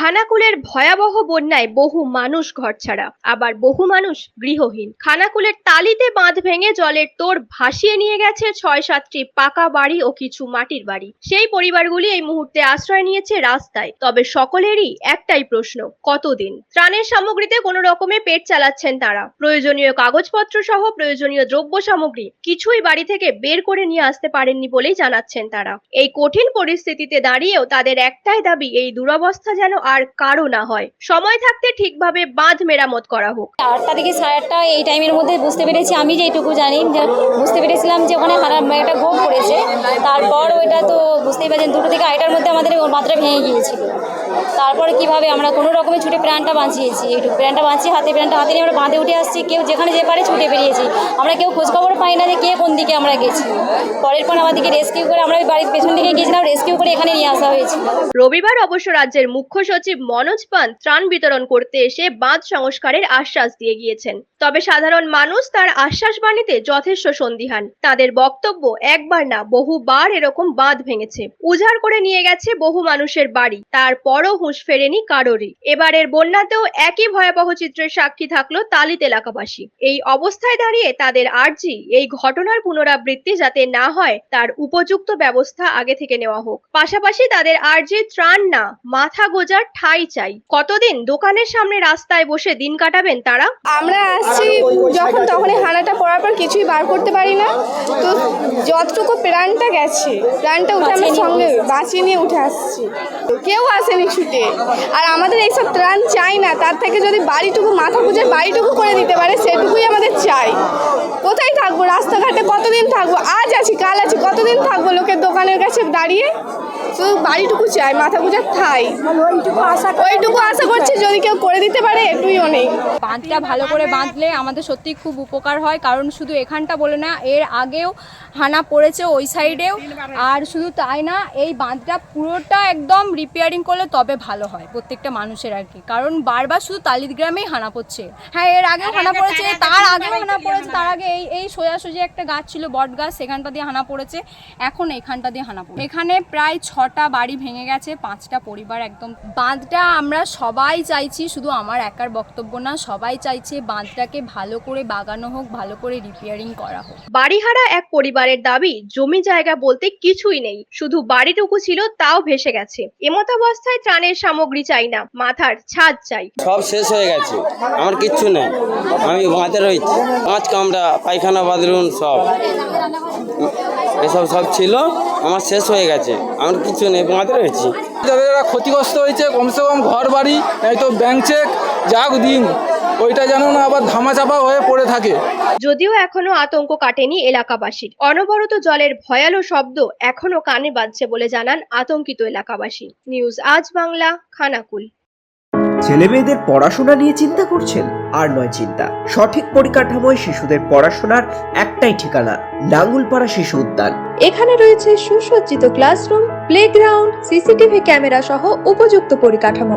খানাকুলের ভয়াবহ বন্যায় বহু মানুষ ঘরছাড়া আবার বহু মানুষ গৃহহীন। খানাকুলের তালিতে বাঁধ ভেঙে জলের তোর ভাসিয়ে নিয়ে গেছে ছয় সাতটি পাকা বাড়ি ও কিছু মাটির বাড়ি। সেই পরিবারগুলি এই মুহূর্তে আশ্রয় নিয়েছে রাস্তায়। তবে সকলেরই একটাই প্রশ্ন, কতদিন? ত্রাণের সামগ্রীতে কোনো রকমে পেট চালাচ্ছেন তারা। প্রয়োজনীয় কাগজপত্র সহ প্রয়োজনীয় দ্রব্য সামগ্রী কিছুই বাড়ি থেকে বের করে নিয়ে আসতে পারেননি বলেই জানাচ্ছেন তারা। এই কঠিন পরিস্থিতিতে দাঁড়িয়েও তাদের একটাই দাবি, এই দুরবস্থা যেন আর কারও না হয়। সময় থাকতে ঠিকভাবে বাঁধ মেরামত করা হোক। আটটা থেকে সাড়ে আটটা এই টাইমের মধ্যে বুঝতে পেরেছি, আমি যেটুকু জানি বুঝতে পেরেছিলাম যে ওখানে একটা গোপ পড়েছে। তারপর ওইটা তো বুঝতেই পারছেন, দুটো থেকে আড়াইটার মধ্যে আমাদের মাত্রা ভেঙে গিয়েছিল। তারপরে কীভাবে আমরা কোনো রকমে ছুটে প্রাণটা বাঁচিয়েছি। একটু প্রাণটা বাঁচিয়ে হাতে প্রাণটা, হাতে নিয়ে আমরা বাঁধে উঠে আসছি। কেউ যেখানে যে পারে ছুটে বেরিয়েছি। আমরা কেউ খোঁজখবর পাই না যে কে কোন দিকে আমরা গেছি। পরের পর আমাদেরকে রেস্কিউ করে আমরা ওই বাড়ির পেছন দিকে গিয়েছিলাম রেস্কিউ করে এখানে নিয়ে আসা হয়েছিল। রবিবার অবশ্য রাজ্যের মুখ্য সচিব মনোজ পান্ত ত্রাণ বিতরণ করতে এসে বাঁধ সংস্কারের আশ্বাস দিয়ে গিয়েছেন। তবে সাধারণ মানুষ তার আশ্বাস বাণীতে যথেষ্ট সন্দিহান। তাদের বক্তব্য একবার না বহুবার এরকম বাঁধ ভেঙেছে। উজাড় করে নিয়ে গেছে বহু মানুষের বাড়ি। তারপরও হুঁশ ফেরেনি কারোরই। এবারের বন্যাতেও একই ভয়াবহ চিত্রের সাক্ষী থাকল তালিত এলাকাবাসী। এই অবস্থায় দাঁড়িয়ে তাদের আর্জি, এই ঘটনার পুনরাবৃত্তি যাতে না হয়, তার উপযুক্ত ব্যবস্থা আগে থেকে নেওয়া হোক। পাশাপাশি তাদের আর্জি ত্রাণ না, মাথা গোজার ঠাঁই চাই। কতদিন দোকানের সামনে রাস্তায় বসে দিন কাটাবেন তারা? আমরা আসছি যখন তখনই হানাটা পড়ার পর কিছুই বার করতে পারি না। তো যতটুকু প্রাণটা গেছে, প্রাণটা উঠে আমরা সঙ্গে বাঁচিয়ে নিয়ে উঠে আসছি। কেউ আসেনি ছুটে। আর আমাদের এইসব ত্রাণ চাই না তার থেকে যদি বাড়িটুকু মাথা গুঁজে বাড়িটুকু করে দিতে পারে সেটুকুই আমাদের চাই। কোথায় থাকব? রাস্তাঘাটে কতদিন থাকব? আজ আছি কাল আছি কতদিন থাকব লোকের দোকানের কাছে দাঁড়িয়ে? শুধু বাড়িটুকু চাই মাথা গুঁজার থাই। ওইটুকু আশা করছি যদি কেউ করে দিতে পারে এটুই অনেক বাঁধটা ভালো করে বাঁধলে আমাদের সত্যি খুব উপকার হয়, কারণ শুধু এখানটা বলে না, এর আগেও হানা পড়েছে ওই সাইডেও। আর শুধু তাই না, এই বাঁধটা পুরোটা একদম রিপেয়ারিং করলে তবে ভালো হয় প্রত্যেকটা মানুষের আর কি। কারণ বারবার শুধু তালিদ গ্রামেই হানা পড়ছে। হ্যাঁ এর আগেও হানা পড়েছে, তার আগেও হানা পড়েছে, তার আগে এই এই সোজাসুজি একটা গাছ ছিল বট গাছ সেখানটা দিয়ে হানা পড়েছে, এখন এখানটা দিয়ে হানা পড়ে এখানে প্রায় ছটা বাড়ি ভেঙে গেছে, পাঁচটা পরিবার একদম। বাঁধটা আমরা সবাই চাইছি শুধু আমার একার বক্তব্য না সবাই চাইছে বাঁধটাকে ভালো করে বাগানো হোক ভালো করে রিপেয়ারিং করা হোক। বাড়িহারা এক পরিবারের দাবি জমি জায়গা বলতে কিছুই নেই শুধু বাড়িটুকু ছিল তাও ভেসে গেছে। এমতাবস্থায় ত্রাণের সামগ্রী চাই না মাথার ছাদ চাই। সব শেষ হয়ে গেছে আমার কিচ্ছু নেই আমি বাঁধে রয়েছি পাঁচ কামরা পায়খানা বাথরুম সব। এসব সব ছিল আমার শেষ হয়ে গেছে আমার কিছু নেই বাঁধে রয়েছি। যাদের যারা ক্ষতিগ্রস্ত হয়েছে কমসে কম ঘর বাড়ি নয়তো ব্যাংক চেক যাক দিন ওইটা যেন না আবার ধামাচাপা হয়ে পড়ে থাকে। যদিও এখনও আতঙ্ক কাটেনি এলাকাবাসীর। অনবরত জলের ভয়ালো শব্দ এখনও কানে বাজছে বলে জানান আতঙ্কিত এলাকাবাসী। নিউজ আজ বাংলা খানাকুল। ছেলে মেয়েদের পড়াশোনা নিয়ে চিন্তা করছেন? আর নয় চিন্তা। সঠিক পরিকাঠামোয় শিশুদের পড়াশোনার একটাই ঠিকানা নাঙ্গুলপাড়া শিশু উদ্যান। এখানে রয়েছে সুসজ্জিত ক্লাসরুম প্লেগ্রাউন্ড সিসিটিভি ক্যামেরা সহ উপযুক্ত পরিকাঠামো।